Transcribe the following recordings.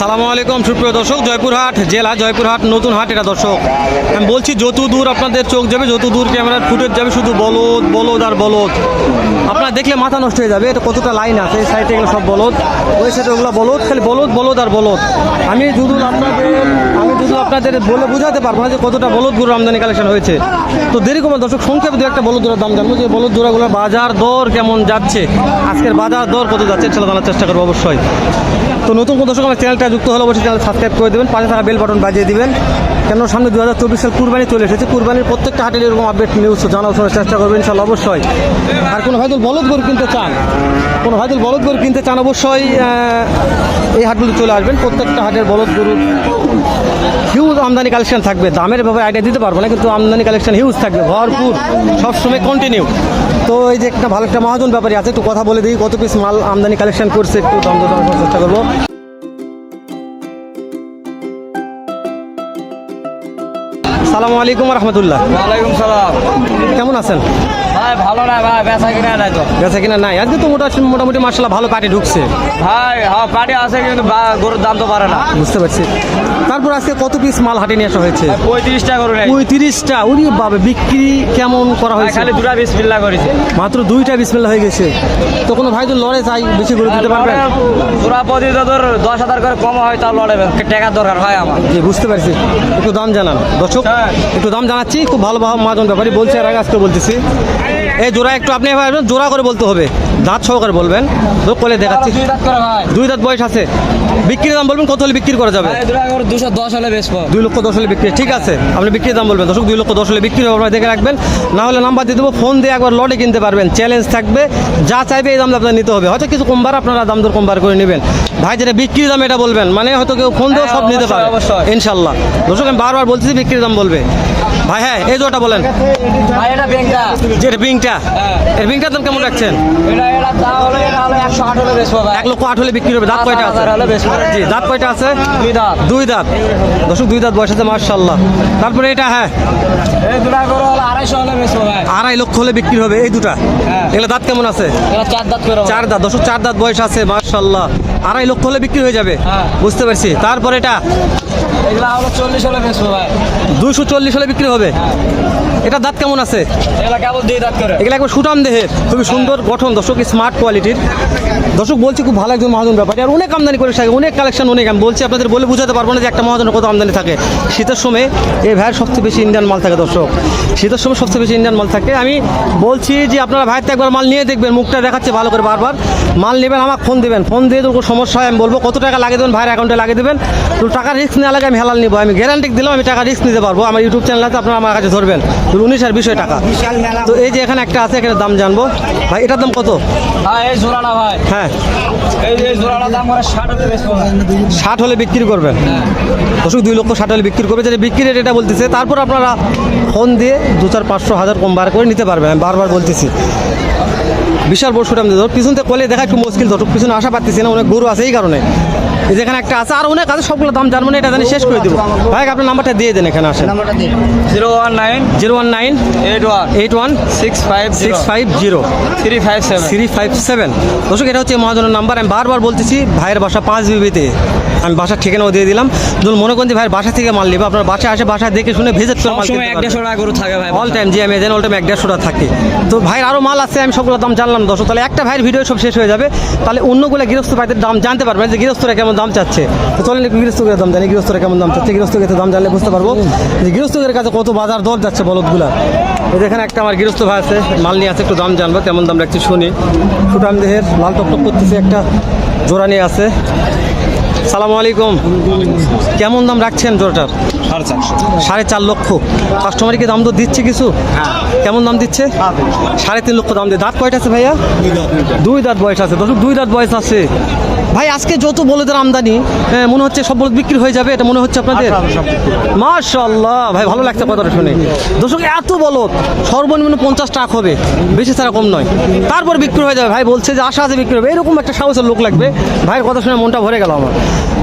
সালামু আলাইকুম, সুপ্রিয় দর্শক, জয়পুরহাট জেলা, জয়পুরহাট নতুন হাট, এটা দর্শক। আমি বলছি, যত দূর আপনাদের চোখ যাবে, যত দূর ক্যামেরার ফুটেজ যাবে, শুধু বলদ বলদ আর বলদ। আপনারা দেখলে মাথা নষ্ট হয়ে যাবে, এটা কতটা লাইন আছে, এই সাইডে এগুলো সব বলদ। ওই সাইডে ওগুলো বলদ, খালি বলদ বলদ আর বলদ। আমি যদি আপনাদের, আমি শুধু আপনাদের বলে বোঝাতে পারব না যে কতটা বলদ গরুর আমদানি কালেকশন হয়েছে। তো দেরি কমে দর্শক, সংক্ষেপে দু একটা বলদ দাম জানব যে বলদ দূরাগুলোর বাজার দর কেমন যাচ্ছে, আজকের বাজার দর কত যাচ্ছে সেটা জানার চেষ্টা করব অবশ্যই। তো নতুন কোনো দর্শক আমার চ্যানেলটা যুক্ত হলে অবশ্যই চ্যানেল সাবস্ক্রাইব করে দেবেন, পাশে থাকা বেল বাটন বাজিয়ে দিবেন। কেন সামনে দু হাজার চব্বিশ সাল কুরবানি চলে এসেছে? কুরবানির প্রত্যেকটা হাটের এরকম আপডেট নিউজ জানার শোনার চেষ্টা করবেন ইনশাল্লাহ, অবশ্যই। আর কোনো ভাইদুল বলদ গরু কিনতে চান? কোনো ভাইদুল বলদ গরু কিনতে চান, অবশ্যই এই হাটগুলো চলে আসবেন। প্রত্যেকটা হাটের বলদ গরুর হিউজ আমদানি কালেকশন থাকবে। দামের ব্যাপারে আইডিয়া দিতে পারব না, কিন্তু আমদানি কালেকশন হিউজ থাকবে, ভরপুর, সবসময় কন্টিনিউ তো এই যে একটা ভালো একটা মহাজন ব্যাপারী আছে, একটু কথা বলে দিই, কত পিস মাল আমদানি কালেকশন করছে, একটু দাম চেষ্টা করব। সালামু আলাইকুম রহমতুল্লাহ। ওয়ালাইকুম সালাম। কেমন আছেন? ভাই ভালো না ভাই বেচা কিনা নাই তো। বেচা কিনা নাই? আজকে তো মোটামুটি মোটামুটি মার্শাল্লাহ ভালো পার্টি ঢুকছে। ভাই হ্যাঁ পার্টি আছে কিন্তু গরুর দাম তো পারে না। বুঝতে পারছি। তারপর আজকে কত পিস মাল হাটে নিয়ে আসা হয়েছে? পঁয়ত্রিশটা করে পঁয়ত্রিশটা? উনি বাবা বিক্রি কেমন করা হয়েছে? খালি দুটা বিশ মিল্লা করেছে। মাত্র দুইটা বিসমেল্লা হয়ে গেছে। তো কোনো ভাই তো লড়ে চাই বেশি করে দিতে পারবেন পুরা পদ্ধতি তোর দশ হাজার করে কম হয় তাও লড়াবে টাকার দরকার হয় আমার। জি বুঝতে পারছি। একটু দাম জানান। দর্শক। একটু দাম জানাচ্ছি খুব ভালো ভালো মাজন ব্যাপারই বলছে আর আগে আজকে বলতেছি। এই জোড়া একটু আপনি জোড়া করে বলতে হবে। দাঁত সহকারে বলবেন। তো কোলে দেখাচ্ছি। দুই দাঁত বয়স আছে। বিক্রির দাম বলবেন কত হলে বিক্রি করা যাবে? দুশো দশ হলে বেচবো দুই লক্ষ দশ হলে বিক্রি। ঠিক আছে আপনি বিক্রির দাম বলবেন। দর্শক দুই লক্ষ দশ হলে বিক্রি হবে দেখে রাখবেন। না হলে নাম্বার দিয়ে দেবো ফোন দিয়ে একবার লটে কিনতে পারবেন। চ্যালেঞ্জ থাকবে যা চাইবে এই দাম আপনার নিতে হবে। হয়তো কিছু কমবার আপনারা দাম দর কমবার করে নেবেন। ভাই যেটা বিক্রির দাম এটা বলবেন মানে হয়তো কেউ ফোন দিয়েও সব হ্যাঁ, নিতে পারে। ইনশাল্লাহ। দর্শক আমি বারবার বলতেছি বিক্রির দাম বলবে। ভাই হ্যাঁ এই জোটা বলেন। ভাই এটা ব্যাংকটা যে এটা বিংটা? হ্যাঁ। এর বিংটার দাম কেমন রাখছেন? এটা এটা দাম হলো এটা হলো একশো আট হলে বেচবো ভাই। এক লক্ষ হলে বিক্রি হবে দাঁত কয়টা আছে? হলে বেচবো। জি দাঁত কয়টা আছে? দুই দাঁত। দুই দাঁত। দর্শক দুই দাঁত বয়স আছে তারপরে এটা হ্যাঁ। এই দুটা গরু হলো আড়াইশো হলে বেচবো ভাই। আড়াই লক্ষ হলে বিক্রি হবে এই দুটা। হ্যাঁ। এগুলো দাঁত কেমন আছে? এটা চার দাঁত করে চার দাঁত। দশক চার দাঁত বয়স আছে মার্শাল্লাহ আড়াই লক্ষ হলে বিক্রি হয়ে যাবে। হ্যাঁ। বুঝতে পারছি। তারপর এটা? এগুলা হলো চল্লিশ হলে বেচবো ভাই। দুশো চল্লিশ হলে বিক্রি হবে। এটা দাঁত কেমন আছে? এগুলা একবার সুটাম দেহের খুবই সুন্দর গঠন দর্শক স্মার্ট কোয়ালিটির দর্শক বলছি খুব ভালো একজন মহাজন ব্যাপারী। আর অনেক আমদানি করে থাকে অনেক কালেকশন অনেক আমি বলছি আপনাদের বলে বোঝাতে পারব না যে একটা মহাজনের কত আমদানি থাকে। শীতের সময় এই ভাইয়ের সবচেয়ে বেশি ইন্ডিয়ান মাল থাকে দর্শক। শীতের সময় সবচেয়ে বেশি ইন্ডিয়ান মাল থাকে। আমি বলছি যে আপনারা ভাইয়ের একবার মাল নিয়ে দেখবেন মুখটা দেখাচ্ছে ভালো করে বারবার। মাল নেবেন আমাকে ফোন দেবেন। ফোন দিয়ে তো কোনো সমস্যা হয় আমি বলব কত টাকা লাগিয়ে দেবেন ভাইয়ের অ্যাকাউন্টে লাগিয়ে দেবেন। তো টাকা রিস্ক নেওয়া লাগে আমি হেলাল নিবো। আমি গ্যারান্টি দিলাম আমি টাকা রিস্ক নিতে পারব। আমার ইউটিউব চ্যানেল আছে আপনারা আমার কাছে ধরবেন। তো উনিশ আর বিষয় টাকা। তো এই যে এখানে একটা আছে এখানে দাম জানব। ভাই এটার দাম কত? হ্যাঁ। ষাট হলে বিক্রি করবেন? দশক দুই লক্ষ ষাট হলে বিক্রি করবে। যেটা বিক্রি রেট এটা বলতেছে তারপর আপনারা ফোন দিয়ে দু চার পাঁচশো হাজার কম বার করে নিতে পারবেন। আমি বারবার বলতেছি। বিশাল বড় সুটাম দিয়ে পিছন থেকে কলে দেখা একটু মুশকিল তো পিছনে আশা পাচ্ছি না অনেক গরু আছে এই কারণে। যেখানে একটা আছে আর অনেক আছে সবগুলো দাম জানব না এটা জানি শেষ করে দেবো। ভাই আপনার নাম্বারটা দিয়ে দেন এখানে আসেন। Zero one nine zero one nine eight one eight one six five six five zero. Three five seven. Three five seven. দর্শক এটা হচ্ছে মহাজনের নাম্বার। আমি বারবার বলতেছি ভাইয়ের বাসা পাঁচ বিবিতে। আমি বাসার ঠিকানাও দিয়ে দিলাম। ধরুন মনে করেন যে ভাইয়ের বাসা থেকে মাল নেবে। আপনার বাসায় আসে বাসায় দেখে শুনে ভিজিট করে মাল এক দেড়শো টাকা গরু থাকে ভাই অল টাইম জি আমি এজেন্ট অল টাইম এক দেড়শোটা থাকে। তো ভাইয়ের আরও মাল আছে আমি সবগুলো দাম জানলাম দর্শক। তাহলে একটা ভাইয়ের ভিডিও সব শেষ হয়ে যাবে। তাহলে অন্যগুলো গৃহস্থ ভাইদের দাম জানতে পারবেন যে গৃহস্থরা কেমন দাম চাচ্ছে। তো চলেন একটু গৃহস্থকের দাম জানি গৃহস্থরা কেমন দাম চাচ্ছে। গৃহস্থকের দাম জানলে বুঝতে পারব যে গৃহস্থকের কাছে কত বাজার দর যাচ্ছে বলদগুলা। এই যেখানে একটা আমার গৃহস্থ ভাই আছে মাল নিয়ে আছে একটু দাম জানব তেমন দাম রাখছি শুনি। সুটাম দেহের লাল টকটক করতেছে একটা জোড়া নিয়ে আছে। সালামু আলাইকুম। কেমন দাম রাখছেন জোড়াটার? সাড়ে চার লক্ষ। কাস্টমার কি দাম তো দিচ্ছে কিছু? কেমন দাম দিচ্ছে? সাড়ে তিন লক্ষ দাম দিয়ে। দাঁত কয়টা আছে ভাইয়া? দুই দাঁত বয়স আছে। দর্শক দুই দাঁত বয়স আছে। ভাই আজকে যত বলদের আমদানি হ্যাঁ, মনে হচ্ছে সব বলদ বিক্রি হয়ে যাবে এটা মনে হচ্ছে আপনাদের? মাশাল্লাহ ভাই ভালো লাগছে কথাটা শুনে। দর্শক এত বলদ সর্বনিম্ন পঞ্চাশ টাকা হবে। বেশি ছাড়া কম নয়। তারপর বিক্রি হয়ে যাবে। ভাই বলছে যে আশা আছে বিক্রি হবে। এরকম একটা সাহসের লোক লাগবে। ভাইয়ের কথা শুনে মনটা ভরে গেল আমার।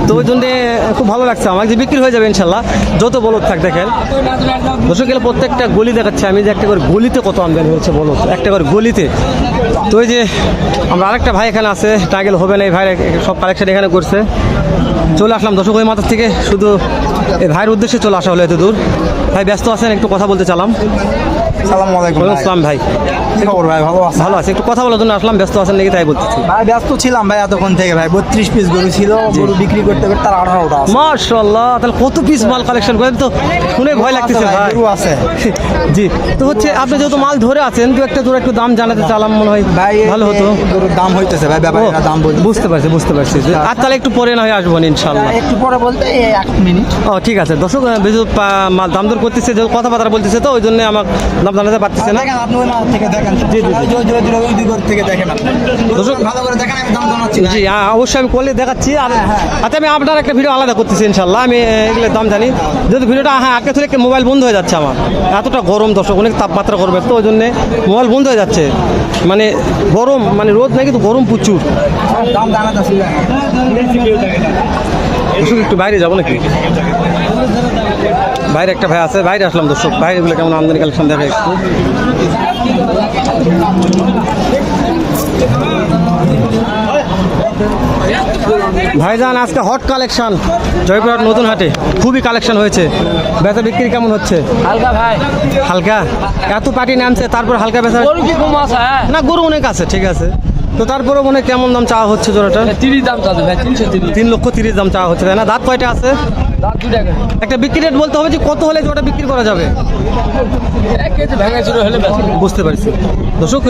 তো ওই জন্যে খুব ভালো লাগছে আমার। যে বিক্রি হয়ে যাবে ইনশাল্লাহ। যত বলদ থাক দেখেন। দর্শক গেলে প্রত্যেকটা গলি দেখাচ্ছে। আমি যে একটা করে গলিতে কত আমদানি হয়েছে বলো একটা করে গলিতে। তো ওই যে আমরা আরেকটা ভাই এখানে আছে। টাইগেল হবে না এই ভাই সব কালেকশন এখানে করছে। চলে আসলাম দর্শক ওই মাথার থেকে। শুধু এই ভাইয়ের উদ্দেশ্যে চলে আসা হলো এত দূর ভাই ব্যস্ত আছেন? একটু কথা বলতে চালাম। সালাম আলাইকুম আসসালাম ভাই। কি খবর ভাই? ভালো আছে। একটু কথা বলার জন্য আসলাম ব্যস্ত আছেন নাকি তাই বলতেছি। ভাই ব্যস্ত ছিলাম ভাই এতক্ষণ থেকে ভাই। বত্রিশ পিস গরু ছিল গরু বিক্রি করতে করতে তার আঠারোটা আছে। মাশাল্লাহ তাহলে কত পিস মাল কালেকশন করেন তো? শুনে ভয় লাগতেছে ভাই, গরু আছে। জি তো হচ্ছে আপনি যেহেতু মাল ধরে আছেন দু একটা দূর একটু দাম জানাতে চালাম মনে হয় ভাই ভালো হতো। গরুর দাম হইতেছে ভাই ও, ব্যাপারীরা দাম বলছে বুঝতে পারছি বুঝতে পারছি। যে- আর তাহলে একটু পরে না হয় আসব ইনশাল্লাহ একটু পরে বলতে এক মিনিট। ও ঠিক আছে। দর্শক মাল দাম দর করতেছে যেহেতু কথাবার্তা বলতেছে তো ওই জন্য আমার দাম জানাতে পারতেছে না। আপনি থেকে দেখেন অবশ্যই আমি করলে দেখাচ্ছি আর হ্যাঁ, হ্যাঁ। আচ্ছা আমি আপনার একটা ভিডিও আলাদা করতেছি ইনশাল্লাহ আমি আহ, এগুলোর দাম জানি যেহেতু ভিডিওটা হ্যাঁ আটকে থেকে মোবাইল বন্ধ হয়ে যাচ্ছে আমার এতটা গরম দর্শক অনেক তাপমাত্রা গরম তো ওই জন্যে মোবাইল বন্ধ হয়ে যাচ্ছে মানে গরম মানে রোদ নাই কিন্তু গরম প্রচুর দাম জানাতেছি দর্শক একটু বাইরে যাব নাকি? বাইরে একটা ভাই আছে বাইরে আসলাম দর্শক। বাইরে গুলো কেমন আমদানি কালেকশন দেখে একটু ভাইজান আজকে হট কালেকশন জয়পুরহাট নতুন হাটে খুবই কালেকশন হয়েছে। বেচা বিক্রি কেমন হচ্ছে? হালকা ভাই। হালকা? এত পার্টি নামছে তারপর হালকা বেচা হ্যাঁ? না গরু অনেক আছে ঠিক আছে। তো তারপরেও মনে কেমন দাম চাওয়া হচ্ছে জোড়াটা তিরিশ দাম চাচ্ছে ভাই তিনশো তিরিশ। তিন লক্ষ তিরিশ দাম চাওয়া হচ্ছে তাই না? দাঁত কয়টা আছে? একটা বিক্রি রেট বলতে হবে যে কত হলে ওটা বিক্রি করা যাবে? বুঝতে পারছি। দর্শক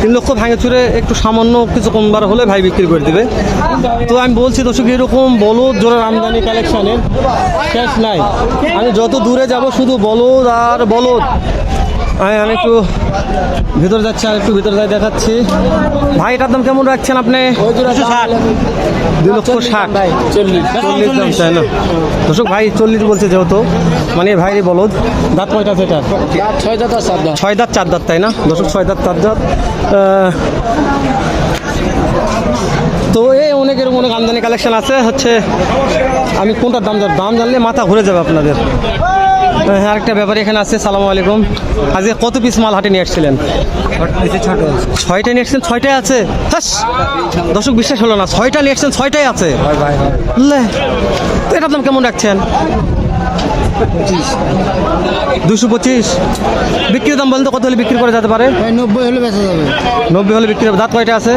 তিন লক্ষ ভাঙে চুরে একটু সামান্য কিছু কমবার হলে ভাই বিক্রি করে দিবে। তো আমি বলছি দর্শক এরকম বলদ জোরের আমদানি কালেকশনের শেষ নাই। আমি যত দূরে যাব শুধু বলদ আর বলদ। আমি আমি একটু ভিতর যাচ্ছি আর একটু ভিতর যাই দেখাচ্ছি। ভাই এটার দাম কেমন রাখছেন আপনি? দুই লক্ষ ষাট। চল্লিশ। দাম চাই না? দর্শক ভাই চল্লিশ বলছে যেহেতু মানে ভাই বলদ। দাঁত কয়টা এটার? ছয় দাঁত আর সাত দাঁত। ছয় দাঁত চার দাঁত তাই না? দর্শক ছয় দাঁত চার দাঁত। তো এই অনেক এরকম অনেক আমদানি কালেকশন আছে হচ্ছে আমি কোনটার দাম দাম জানলে মাথা ঘুরে যাবে আপনাদের। আরেকটা ব্যাপার এখানে আছে সালামু আলাইকুম। আজকে কত পিস মাল হাটে নিয়ে আসছিলেন? ছয়টা নিয়ে আসছেন? ছয়টাই আছে! দর্শক বিশ্বাস হলো না ছয়টা নিয়ে আসছেন ছয়টাই আছে। এটা আপনার কেমন রাখছেন? দুশো পঁচিশ। বিক্রির দাম বলতে কত হলে বিক্রি করে যেতে পারে? নব্বই হলে বেচা যাবে। নব্বই হলে বিক্রি হবে। দাঁত কয়টা আছে?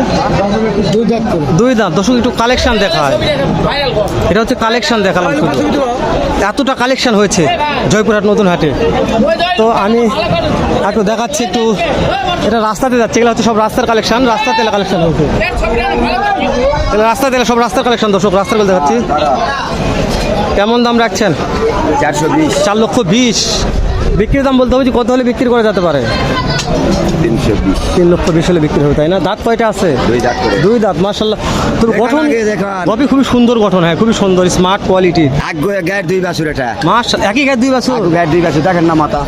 দুই দাঁত দুই দাঁত। দর্শক একটু কালেকশন দেখায় এটা হচ্ছে কালেকশন দেখালাম শুধু। এতটা কালেকশন হয়েছে জয়পুরহাট নতুন হাটে। তো আমি একটু দেখাচ্ছি একটু। এটা রাস্তাতে যাচ্ছে। এগুলো হচ্ছে সব রাস্তার কালেকশন। রাস্তা তেলে কালেকশন হয়েছে। রাস্তা তেলে সব রাস্তার কালেকশন দর্শক রাস্তার করে দেখাচ্ছি। কেমন দাম রাখছেন? চারশো বিশ। চার লক্ষ বিশ। বিক্রির দাম বলতে হবে যে কত হলে বিক্রি করা যেতে পারে? তিন লক্ষ বিশ হলে বিক্রি হবে তাই না? দাঁত কয়টা আছে? দুই দাঁত দুই দাঁত মার্শাল্লাহ তোর গঠন দেখান। খুবই সুন্দর গঠন হ্যাঁ খুবই সুন্দর স্মার্ট কোয়ালিটি এক গায়ের দুই বাছুর এটা। মাস একই গায়ে দুই বাছুর? গায়ের দুই বাছুর দেখেন না মাথা।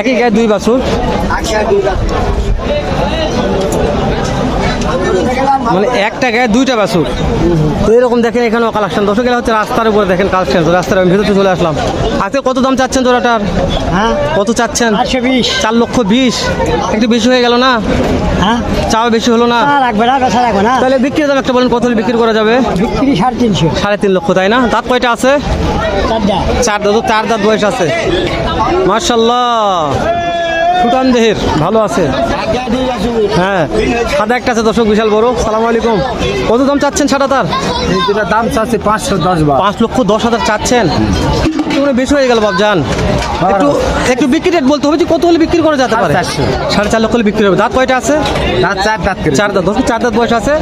একই গায়ে দুই বাছুর? গায়ের দুই বাছুর। মানে একটা গায়ে দুইটা বাছুর। তো এরকম দেখেন এখানেও কালেকশন দর্শক গেলে হচ্ছে রাস্তার উপরে দেখেন কালেকশন রাস্তার আমি ভিতরে চলে আসলাম। আজকে কত দাম চাচ্ছেন জোড়াটার? হ্যাঁ। কত চাচ্ছেন? চার লক্ষ বিশ। একটু বেশি হয়ে গেল না? হ্যাঁ। চাওয়া বেশি হলো না? রাখবে না বেচা রাখবে না। তাহলে বিক্রির দাম একটা বলেন কত বিক্রি করা যাবে? বিক্রি সাড়ে তিনশো। সাড়ে তিন লক্ষ তাই না? দাঁত কয়টা আছে? চার দাঁত। চার দাঁত বয়স আছে। মার্শাল্লাহ সুটান দেহের ভালো আছে। বাছুর হ্যাঁ সাদা একটা আছে দর্শক বিশাল বড়। সালাম আলাইকুম। কত দাম চাচ্ছেন সাদা তার দাম চাচ্ছে পাঁচশো দশ বা পাঁচ লক্ষ দশ হাজার চাচ্ছেন। মনে হয় বেশি হয়ে গেল বাবজান একটু একটু বিক্রি রেট বলতে হবে যে কত হলে বিক্রি করা যেতে পারে? সাড়ে চার লক্ষ হলে বিক্রি হবে। দাঁত কয়টা আছে? চার দাঁত চার দাঁত দর্শক চার দাঁত বয়স আছে?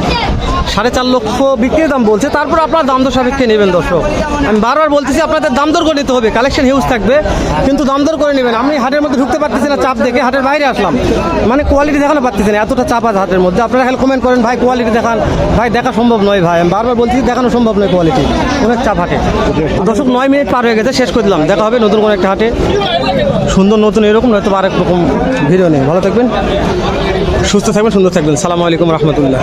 সাড়ে চার লক্ষ বিক্রির দাম বলছে। তারপর আপনার দাম দর সাপেক্ষে নেবেন দর্শক। আমি বারবার বলতেছি আপনাদের দাম দর করে নিতে হবে। কালেকশন হিউজ থাকবে কিন্তু দাম দর করে নেবেন। আমি হাটের মধ্যে ঢুকতে পারতেছি না চাপ দেখে হাটের বাইরে আসলাম। মানে কোয়ালিটি দেখানো পারতেছি না এতটা চাপ আছে হাটের মধ্যে। আপনারা খালি কমেন্ট করেন ভাই কোয়ালিটি দেখান। ভাই দেখা সম্ভব নয় ভাই। আমি বারবার বলছি দেখানো সম্ভব নয় কোয়ালিটি অনেক চাপ হাটে। দর্শক নয় মিনিট পার হয়ে গেছে শেষ করে দিলাম। দেখা হবে নতুন কোনো একটা হাটে। সুন্দর, নতুন, এরকম, নয়তো আরেক রকম ভিডিও নেই ভালো থাকবেন, সুস্থ থাকবেন, সুন্দর থাকবেন। সালামু আলাইকুম, রহমতুল্লাহ।